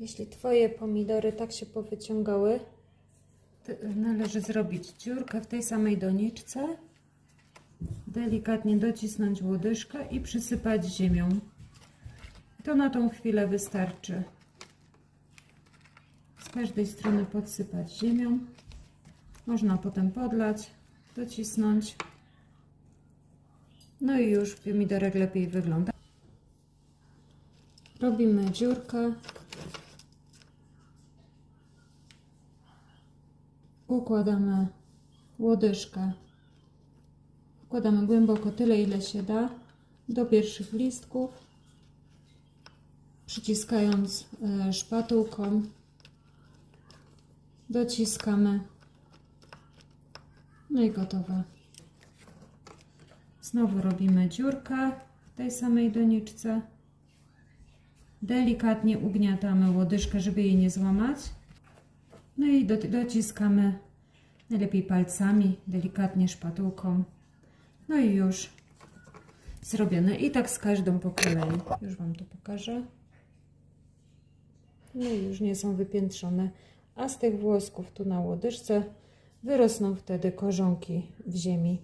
Jeśli Twoje pomidory tak się powyciągały, należy zrobić dziurkę w tej samej doniczce, delikatnie docisnąć łodyżkę i przysypać ziemią. To na tą chwilę wystarczy. Z każdej strony podsypać ziemią. Można potem podlać, docisnąć. No i już pomidorek lepiej wygląda. Robimy dziurkę. Układamy łodyżkę. Wkładamy głęboko tyle, ile się da do pierwszych listków, przyciskając e, szpatułką. Dociskamy. No i gotowe. Znowu robimy dziurkę w tej samej doniczce. Delikatnie ugniatamy łodyżkę, żeby jej nie złamać. No i do, dociskamy najlepiej palcami, delikatnie szpatułką. No i już zrobione. I tak z każdą po kolei. Już Wam to pokażę. No i już nie są wypiętrzone. A z tych włosków tu na łodyżce wyrosną wtedy korzonki w ziemi.